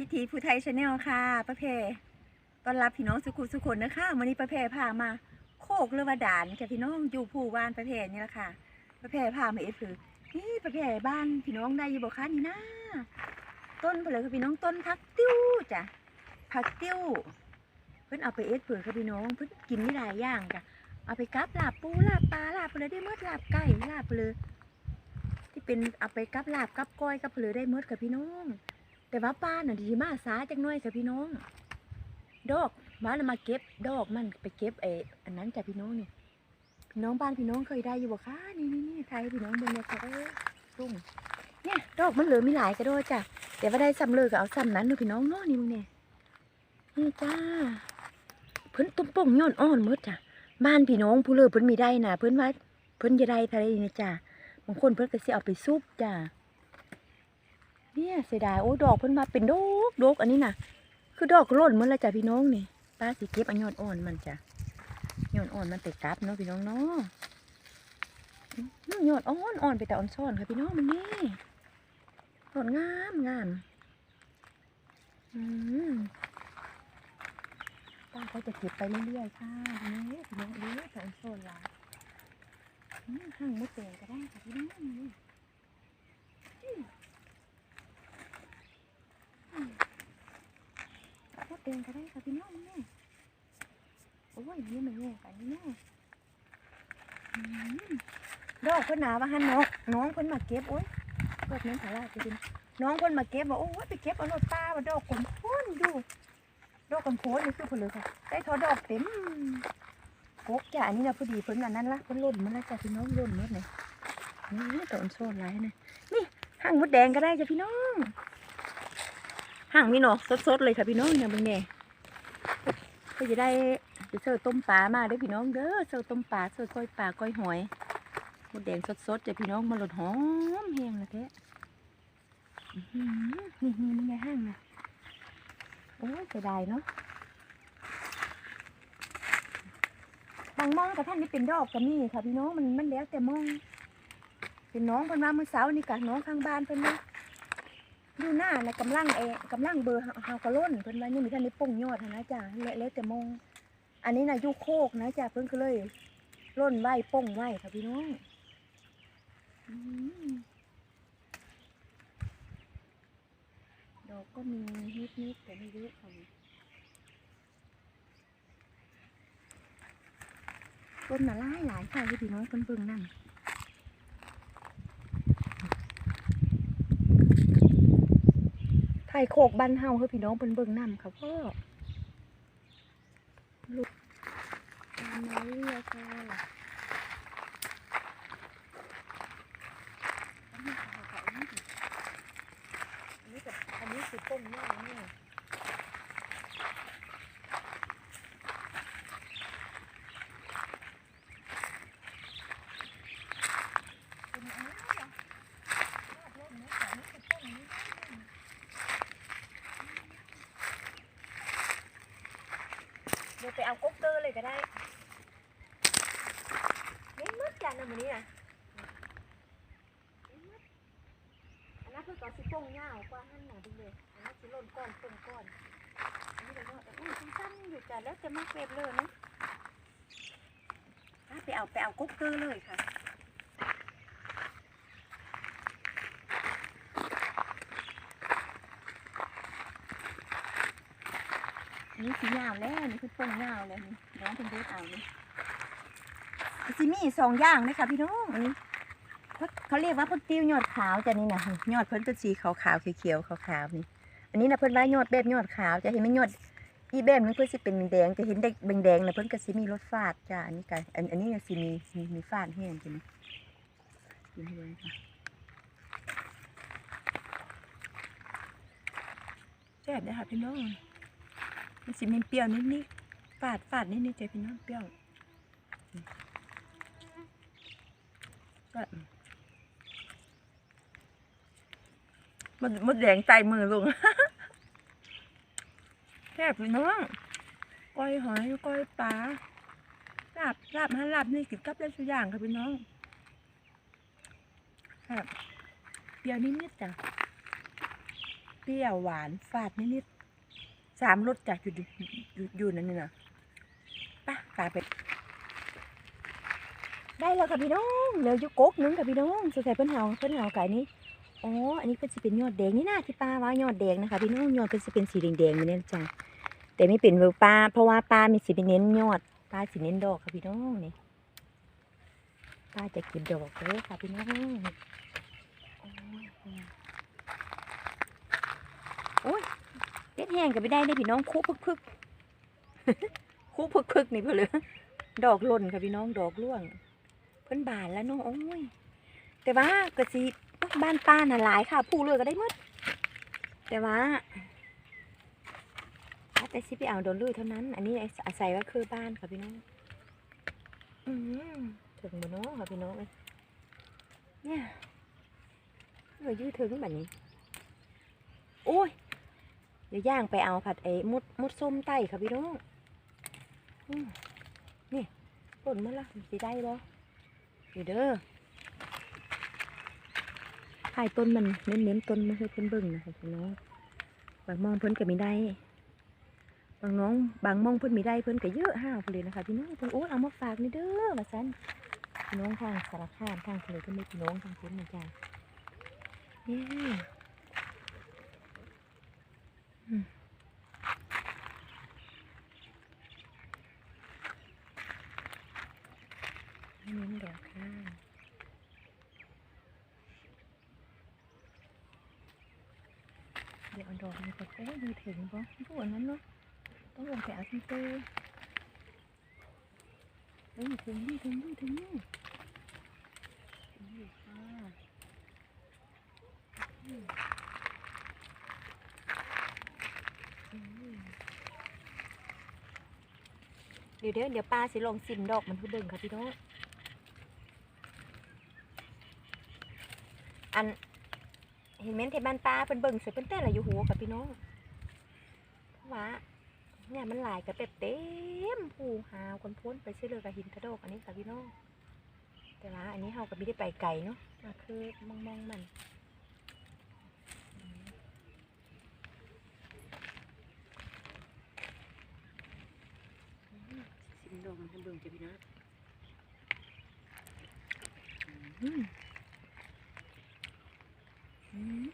วิถีผู้ไทยชาแนลค่ะประเพต้อนรับพี่น้องสุขุสุขนนะคะวันนี้ประเพพามา โคกเรือวด่านกับพี่น้องอยู่ผู้บ้านประเพนี่แหละค่ะประเพพามาเอ็ดผือนี่ประเพบ้านพี่น้องได้อยู่บ่คะนี่นะต้นเพนเลยค่ะพี่น้องต้นพักติ้วจ้ะผักติ้ว เพิ่นเอาไปเอ็ดผือค่ะพี่น้องเพิ่นกินไม่หลายอย่างจ้ะเอาไปกับลาบปูลาบปลาลาบไปเลยได้หมดลาบไก่ลาบไปเลยที่เป็นเอาไปกับลาบกับก้อยกับเลือได้หมดค่ะพี่น้อง แต่ว่าป้าน่ะดีมากสาจังน้อยค่ะพี่น้อง ดอกบ้านเรามาเก็บ ดอกมันไปเก็บไอ้อันนั้นจ้ะพี่น้องนี่พี่น้องบ้านพี่น้องเคยได้อยู่บ่คะนี่นี่นี่ไทยพี่น้องเบิ่งเนี่ยค่ะเอ้ยรุ่งเนี่ยดอกมันเหลือมีหลายกระโดดจ้ะแต่ว่าได้ซ้ำเลยก็เอาซ้ำนั้นดูพี่น้องเนาะนี่มึงเนี่ยนี่จ้าเพิ่นตุ้มป่งย้อนอ่อนหมดจ้ะบ้านพี่น้องผู้เลือเพิ่นมีได้น่ะ เพิ่นว่าเพิ่นจะได้ทะเลนี่จ้ะบางคนเพิ่นก็สิเอาไปซุปจ้ะ เนี่ยเสียดายโอ้ดอกเพิ่นมาเป็นดอกดอกอันนี้นะคือดอกร่นหมันละจ้ะพี่น้องนี่ป้าสิเก็บอันยอดอ่อนมันจ้ะยอดอ่อนมันติดกับเนาะพี่น้องเนาะยอดอ่อนอ่อนไปแต่อ่อนซ่อนค่ะพี่น้องมันนี่ยอดงามงามอืมป้าก็จะเก็บไปเรื่อยๆค่ะนี่พี่น้องเอ้ยแต่อ่อนซ่อนละอืมหั่งมดแดงก็ได้ค่ะพี่น้องนี่ มด แดงก็ได้ค่ะพี่น้องแม่โอ้ยนี่มันแย่กันนี่แม่อืมดอกเพิ่นหนาว่าหันน้องน้องเพิ่นมาเก็บโอ้ยเปิดน้ำผาลาไปกินน้องเพิ่นมาเก็บว่าโอ้ยไปเก็บเอารถป้าว่าดอกกลมพ้นดูดอกกลมโพนนี่คือเพิ่นเลยค่ะได้ทอดอกเต็มกกจ้ะอันนี้นะพอดีเพิ่นอันนั้นละเพิ่นล่นมันแล้วจ้ะพี่น้องล่นหมดเลยนี่ตอนโซนไรเนี่ยนี่ห่างมดแดงก็ได้จ้ะพี่น้อง ห่างมีหนอกสดๆเลยค่ะพี่น้องเนี่ยเบิ่งแน่ก็จะได้จะเสิร์ฟต้มปลามาเด้พี่น้องเด้อเสิร์ฟต้มปลาเสิร์ฟก้อยปลาก้อยหอยหมดแดงสดๆจะพี่น้องมาหลดหอมแห้งละแท้อื้อหือนี่นี่นี่ไงห้างนะโอ้ยเสียดายเนาะบางมองกับท่านนี่เป็นดอกก็มีค่ะพี่น้องมันมันแล้วแต่มองเป็นน้องเพิ่นมาเมื่อเช้านี่กะน้องข้างบ้านเพิ่นเนาะ อยู่หน้านะกำลังเอกำลังเบอร์เฮากระล้นเพิ่นว่ายังมีท่านได้ป่งยอดนะจ้ะแล้วแต่มอง อันนี้นะยูโคกนะจ้ะเพิ่นก็เลยล้นไหว้ป่งไหวค่ะพี่น้องอืมดอกก็มีนิดๆแต่ไม่เยอะค่ะต้นน่ะหลายหลายค่ะพี่น้องเพิ่นเบิ่งนั่น ถ่โคกบ้านเฮาคือพี่น้องเพิ่นเบิ่งน้ำค่ะพ่อลูกมมาเรื่อยๆค่ะอันนี้ค่ะค่ะอันนี้ดิอันนี้กับอันนี้คือต้มย่างนี่ยอันนี้เหรอรอดรถเนื้อของนี่คือต้มนี่ เดี๋ยวไปเอาก๊กเกอร์เลยก็ได้ไม่มืดจังนะมันนี้อะไม่มืดอันนั้นคือก่อนสิโป่ง ยาวกว่าหั่นหนาดูเลยอันนั้นสิหล่นก้อนต้นก้อนอันนี้เราก็อุ้ยสั้นอยู่จ้ะแล้วจะมาเก็บเลยนะไปเอาไปเอากุ๊กเกอร์เลยค่ะอันนี้สียาวแล้วอันนี่คือต้นยาวเลยนี่น้องเป็นเด็กเอานี่สิมีสองอย่างเลยค่ะพี่น้องอันนี้ เขาเรียกว่าพุตติ้วยอดขาวจ้ะนี่นะยอดเพิ่นเป็นสีขาวขาวๆเขียวๆขาวขาวๆนี่ อันนี้นะเพิ่นว่ายอดแบบยอดขาวจะเห็นไหมยอดอีแบบนึงเพิ่นสิเป็นแดงจะเห็นแดงแดงๆนะเพิ่นก็สิมีรสฟาดจ้ะอันนี้ก็อันอันนี้ก็สิมีมีมีฟาดแห้งใช่ไหมดูให้เลยค่ะแซ่บเลยค่ะพี่น้องมันสิมีเปรี้ยวนิดนิดๆฝาดฝาดนิดนิดๆใจพี่น้องเปรี้ยวก็ มันมันแดงใจมือลุงแซ่บพี่น้องก้อยหอยก้อยปลาลาบลาบฮะลาบนี่กินกับได้ทุกอย่างค่ะพี่น้องแซ่บเปรี้ยวนิดๆจ้ะเปรี้ยวหวานฝาดนิดๆสามรสจากอยู่อยู่อยู่นั่นนี่นะป่ะตาไปได้แล้วค่ะพี่น้องเหลืออยู่กกหนึงค่ะพี่น้องสงสัยเพิ่นเฮาเพิ่นเฮาไก่นี้ อ๋อ อันนี้เพิ่นสิเป็นยอดแดงนี่นะที่ป้าว่ายอดแดงนะคะพี่น้องยอดเพิ่นสิเป็นสีแดงๆนี่นะจ้ะแต่ไม่เป็นเวอร์ป้า เพราะว่าป้ามีสิเป็นเน้นยอด ป้าสิเน้นดอกค่ะพี่น้องนี่ป้าจะเก็บดอกเลยค่ะพี่น้องโอ้ยโอ้ยเล็ดแห้งก็ไม่ได้เลยพี่น้องคุกพึกๆคุกพึกๆนี่เพื่อเลยดอกหล่นค่ะพี่น้องดอกร่วง เพิ่นบานแล้วน้องโอ้ยแต่ว่ากะสิ บ้านป้าน่ะหลายค่ะ ผู้เลือก็ได้หมดแต่ว่าแต่สิไปเอาโดนลุยเท่านั้น อันนี้อาศัยว่าคือบ้านค่ะพี่น้องอืมถึงบ่เนาะค่ะพี่น้องเนี่ยเออยื้อถึงแบบนี้ โอ้ย เดี๋ยวย่างไปเอาผัดไอ้มุดมุดส้มไต้ค่ะพี่น้องนี่ผลมาละสิได้บ่เดี๋ยวเด้อ ถ่ายต้นมันเน้นๆต้นมันให้เพิ่นเบิ่งนะคะพี่น้องบางมองเพิ่นก็มีได้บางน้องบางมองเพิ่นมีได้เพิ่นก็เยอะห้าวเลยนะคะพี่น้องเพิ่นโอ้เอามาฝากนี่เด้อว่าซั่นพี่น้องทางสารคามทางทะเลก็มีพี่น้องทางเพิ่นนะจ๊ะนี่อืมเน้นดอกค่ะ เดี๋ยวเอาดอกนี้ไปโอ้ยมีถึงบ่ทุกวันนั้นเนาะต้องลงไปเอาที่เตอเฮ้ยถึงนี่ถึงนี่ถึงนี่ถึงนี่ค่ะเดี๋ยวเดี๋ยวเดี๋ยวป้าสิลงซิมดอกมันเพื่อเบิ่งค่ะพี่น้องอัน เห็นไหมที่บ้านป้าเป็นเบิ่งเสร็จเป็นแต่ละอยู่หัวกับพี่น้องเพราะว่าเนี่ยมันหลายกับเป็ดเต็มผูหาวคนพ้นไปซื้อเลยกับหินทะโดกอันนี้กับพี่น้องแต่ว่าอันนี้เฮาก็ไม่ได้ไปไกลเนาะคือมองมองๆมันสิมดอกมันให้เบิ่งจ้ะพี่น้องอืม อืม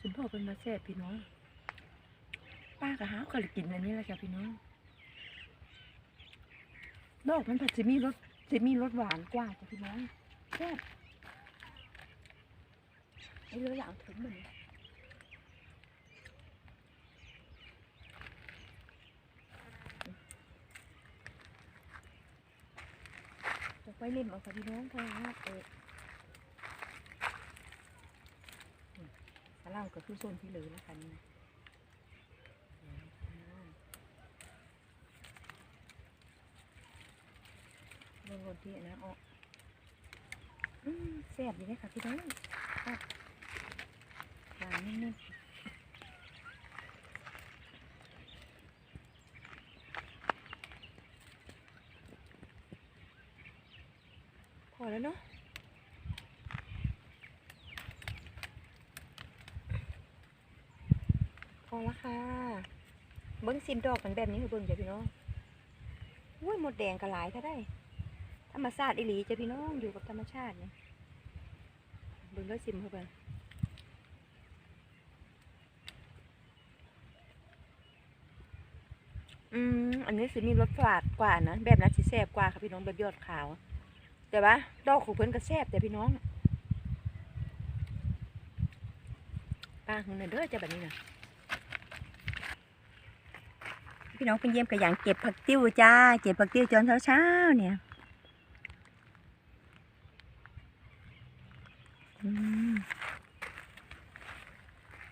สุน พ่อเป็นมาแซ่บพี่น้อง ป้ากับฮาวก็เลยกินอันนี้แหละจ้ะพี่น้องดอกมันผัดจะมีรสจะมีรสหวานกว่าจ้ะพี่น้องแซ่บไอ้เรืออย่างถึงเหมือนจะไปเล่มเอาค่ะพี่น้องเพราะเออ เล่าก็คือโซนที่เหลือแล้วกันนะบนบนที่นะออกอืมแซ่บดีเลยค่ะพี่น้องครับหวานนิดๆพอแล้วเนาะ พ อละค่ะ เบิ้งซิมดอกมันแบบนี้คือเบิ้งจ้ะพี่น้องอุ้ยหมดแดงกระหลายถ้าได้ ธรรมชาติอีหลีจ้ะพี่น้องอยู่กับธรรมชาติเนี่ยเบิ้งแล้วซิมเข้าไปอืมอันนี้สิมีรสฝาดกว่านะแบบนั้นสิแซ่บกว่าค่ะพี่น้องแบบยอดขาว แต่ว่าดอกของเพิ่นก็แซ่บแต่พี่น้องป้าของเนเด้อจะแบบนี้นะ พี่น้องเป็นเยี่ยมกับอย่างเก็บผักติ้วจ้า เก็บผักติ้วจนเช้าๆเนี่ย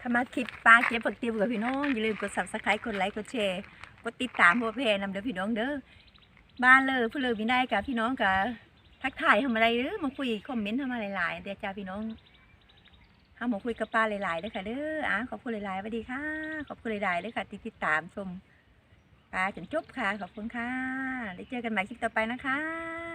ถ้ามาคลิปปลาเก็บผักติ้วกับพี่น้องอย่าลืมกด subscribe กดไลค์กดแชร์กดติดตามพวกเพจนำเด้อพี่น้องเด้อบ้านเลยผู้เลยวินัยกับพี่น้องกับทักทายทำอะไรเด้อมาคุยคอมเมนต์ทำอะไรหลายเดี๋ยวจ้าพี่น้องห้ามาคุยกับป้าหลายๆเด้อค่ะเด้ออะขอบคุณหลายๆสวัสดีค่ะ ขอบคุณหลายๆเด้อค่ะที่ติดตามชม ปลาจนจบค่ะ ขอบคุณค่ะ ได้เจอกันใหม่คลิปต่อไปนะคะ